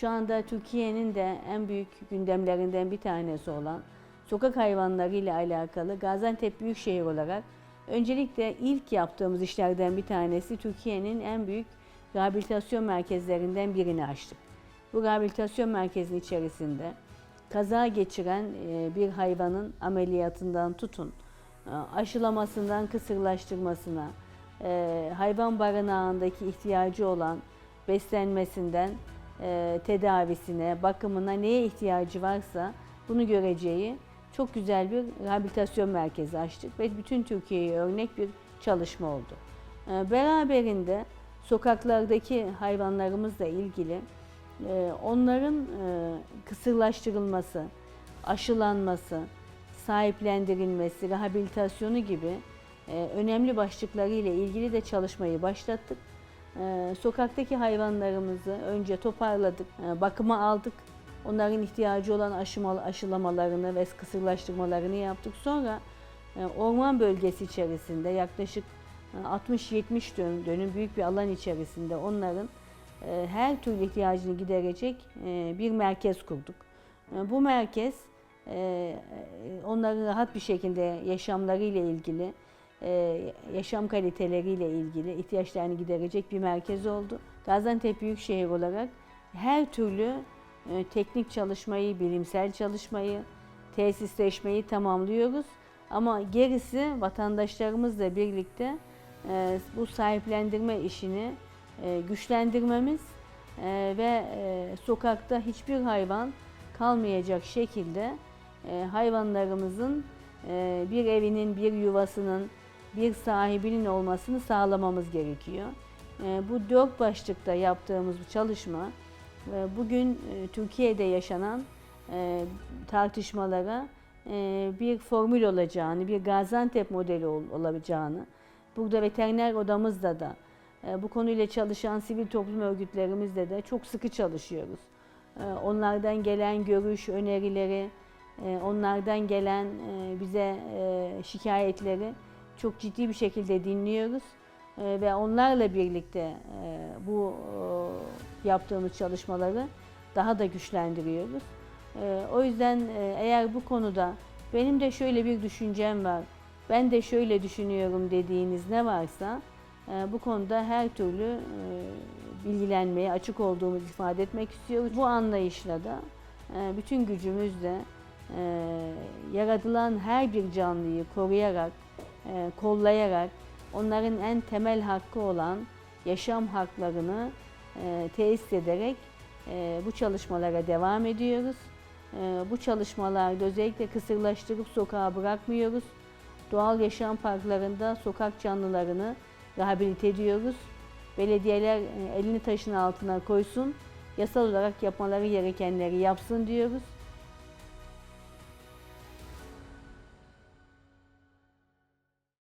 Şu anda Türkiye'nin de en büyük gündemlerinden bir tanesi olan sokak hayvanları ile alakalı Gaziantep Büyükşehir olarak öncelikle ilk yaptığımız işlerden bir tanesi Türkiye'nin en büyük rehabilitasyon merkezlerinden birini açtık. Bu rehabilitasyon merkezinin içerisinde kaza geçiren e, bir hayvanın ameliyatından tutun, e, aşılamasından kısırlaştırmasına, e, hayvan barınağındaki ihtiyacı olan beslenmesinden e, tedavisine, bakımına neye ihtiyacı varsa bunu göreceği çok güzel bir rehabilitasyon merkezi açtık ve bütün Türkiye'ye örnek bir çalışma oldu. E, Beraberinde sokaklardaki hayvanlarımızla ilgili e, onların e, kısırlaştırılması, aşılanması, sahiplendirilmesi, rehabilitasyonu gibi e, önemli başlıkları ile ilgili de çalışmayı başlattık. E, Sokaktaki hayvanlarımızı önce toparladık, e, bakıma aldık. Onların ihtiyacı olan aşılamalarını ve kısırlaştırmalarını yaptık. Sonra e, orman bölgesi içerisinde yaklaşık e, 60-70 dönüm, dönüm büyük bir alan içerisinde onların e, her türlü ihtiyacını giderecek e, bir merkez kurduk. E, Bu merkez e, e, onların rahat bir şekilde yaşamlarıyla ilgili, e, yaşam kaliteleriyle ilgili ihtiyaçlarını giderecek bir merkez oldu. Gaziantep Büyükşehir olarak her türlü e, teknik çalışmayı, bilimsel çalışmayı, tesisleşmeyi tamamlıyoruz. Ama gerisi vatandaşlarımızla birlikte e, bu sahiplendirme işini e, güçlendirmemiz e, ve e, sokakta hiçbir hayvan kalmayacak şekilde e, hayvanlarımızın e, bir evinin, bir yuvasının, bir sahibinin olmasını sağlamamız gerekiyor. E, bu dört başlıkta yaptığımız bu çalışma e, bugün e, Türkiye'de yaşanan e, tartışmalara bir formül olacağını, bir Gaziantep modeli ol- olacağını, burada veteriner odamızda da bu konuyla çalışan sivil toplum örgütlerimizle de çok sıkı çalışıyoruz. Onlardan gelen görüş, önerileri, onlardan gelen bize şikayetleri çok ciddi bir şekilde dinliyoruz. E, Ve onlarla birlikte e, bu e, yaptığımız çalışmaları daha da güçlendiriyoruz. E, O yüzden e, eğer bu konuda benim de şöyle bir düşüncem var, ben de şöyle düşünüyorum dediğiniz ne varsa bu konuda her türlü bilgilenmeye açık olduğumuzu ifade etmek istiyoruz. Bu anlayışla da bütün gücümüzle e, yaratılan her bir canlıyı koruyarak, kollayarak onların en temel hakkı olan yaşam haklarını e, tesis ederek e, bu çalışmalara devam ediyoruz. E, bu çalışmalarda özellikle kısırlaştırıp sokağa bırakmıyoruz. Doğal yaşam parklarında sokak canlılarını rehabilite ediyoruz. Belediyeler e, elini taşın altına koysun, yasal olarak yapmaları gerekenleri yapsın diyoruz.